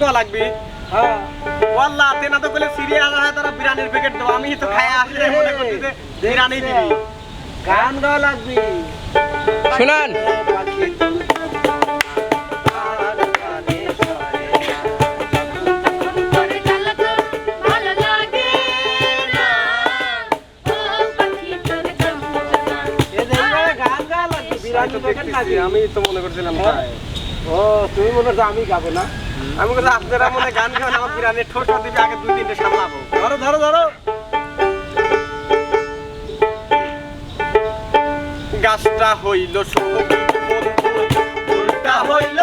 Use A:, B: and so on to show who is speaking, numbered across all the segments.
A: দেওয়া লাগবে।
B: হ্যাঁ।
A: তো বলে হয় তারা বিরিয়ানির প্যাকেট দেবো আমি তো খাই আসলে মনে করছি বিরিয়ানি দিবি।
B: গান গাওয়া লাগবে।
C: শুনান।
A: আমি তো মনে করছিলাম
B: ও তুমি মনে করছ আমি গাবো না?
A: আমি বললাম আপনারা মনে গান গান আমার পিরানে ঠোঁট দিবে আগে দুই তিনটে সামলাবো ধরো ধরো ধরো। গাছটা হইল সবুজ হইল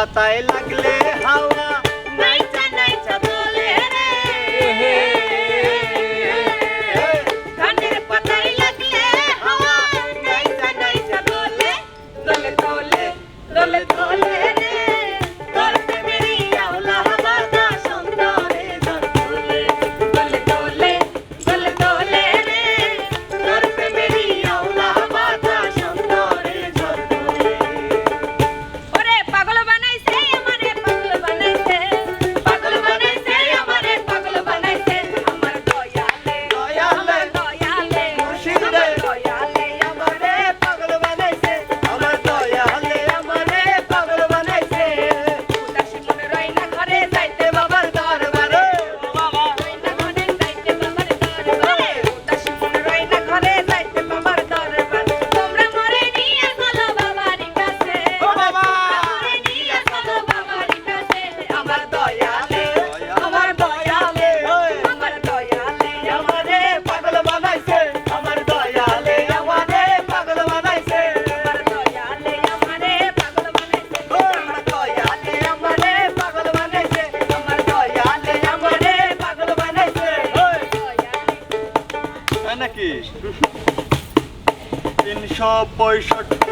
C: পাতায় লাগলে হাওয়া। তিনশো পঁয়ষট্টি